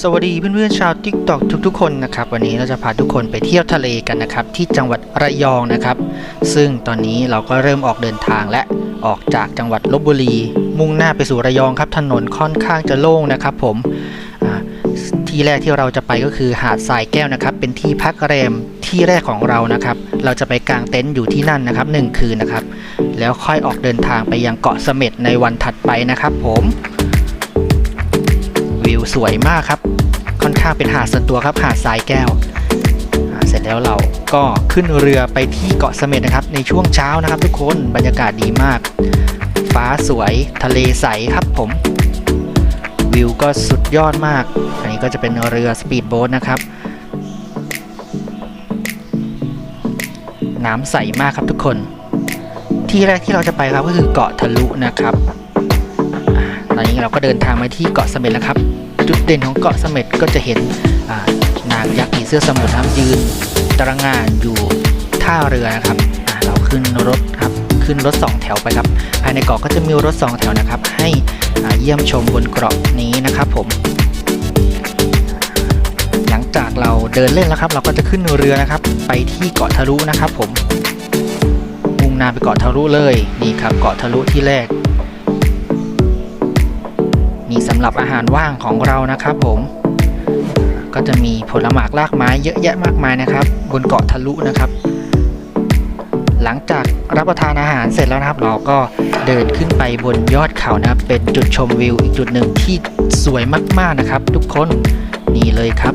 สวัสดีเพื่อนๆชาว TikTok ทุกๆคนนะครับวันนี้เราจะพาทุกคนไปเที่ยวทะเลกันนะครับที่จังหวัดระยองนะครับ ซึ่งตอนนี้เราก็เริ่มออกเดินทางและออกจากจังหวัดลบบุรี มุ่งหน้าไปสู่ระยองครับถนนค่อนข้างจะโล่งนะครับผมที่แรกที่เราจะไปก็คือหาดทรายแก้วนะครับ เป็นที่พักแรมที่แรกของเรานะครับ เราจะไปกางเต็นท์อยู่ที่นั่นนะครับหนึ่งคืนนะครับ แล้วค่อยออกเดินทางไปยังเกาะเสม็ดในวันถัดไปนะครับ ผม สวยมากครับ ค่อนข้างเป็นหาดส่วนตัวครับหาดทรายแก้วอ่าเสร็จแล้วเราก็ขึ้นเรือไปที่เกาะเสม็ดนะครับ ในช่วงเช้านะครับ ทุกคนบรรยากาศดีมาก ฟ้าสวยทะเลใสครับผม วิวก็สุดยอดมาก อันนี้ก็จะเป็นเรือสปีดโบ๊ทนะครับน้ำใสมากครับทุกคน ที่แรกที่เราจะไปครับก็คือเกาะทะลุนะครับอตอนนี้เราก็เดินทางมาที่เกาะเสม็ดแล้วครับ จุดเด่นของเกาะเสม็ดก็จะเห็นนางยักษ์ผีเสื้อสมุทรนะครับยืนตระงานอยู่ท่าเรือนะครับเราขึ้นรถครับขึ้นรถสองแถวไปครับภายในเกาะก็จะมีรถสองแถวนะครับ ให้เยี่ยมชมบนเกาะนี้นะครับผม หลังจากเราเดินเล่นแล้วครับ เราก็จะขึ้นเรือนะครับ ไปที่เกาะทะลุนะครับผมมุ่งหน้าไปเกาะทะลุเลยนี่ครับเกาะทะลุที่แรก นี่สำหรับอาหารว่างของเรานะครับผม ก็จะมีผลหมากลากไม้เยอะแยะมากมายนะครับ บนเกาะทะลุนะครับ หลังจากรับประทานอาหารเสร็จแล้วนะครับ เราก็เดินขึ้นไปบนยอดเขานะครับ เป็นจุดชมวิวอีกจุดหนึ่งที่สวยมากๆนะครับ ทุกคนนี่เลยครับ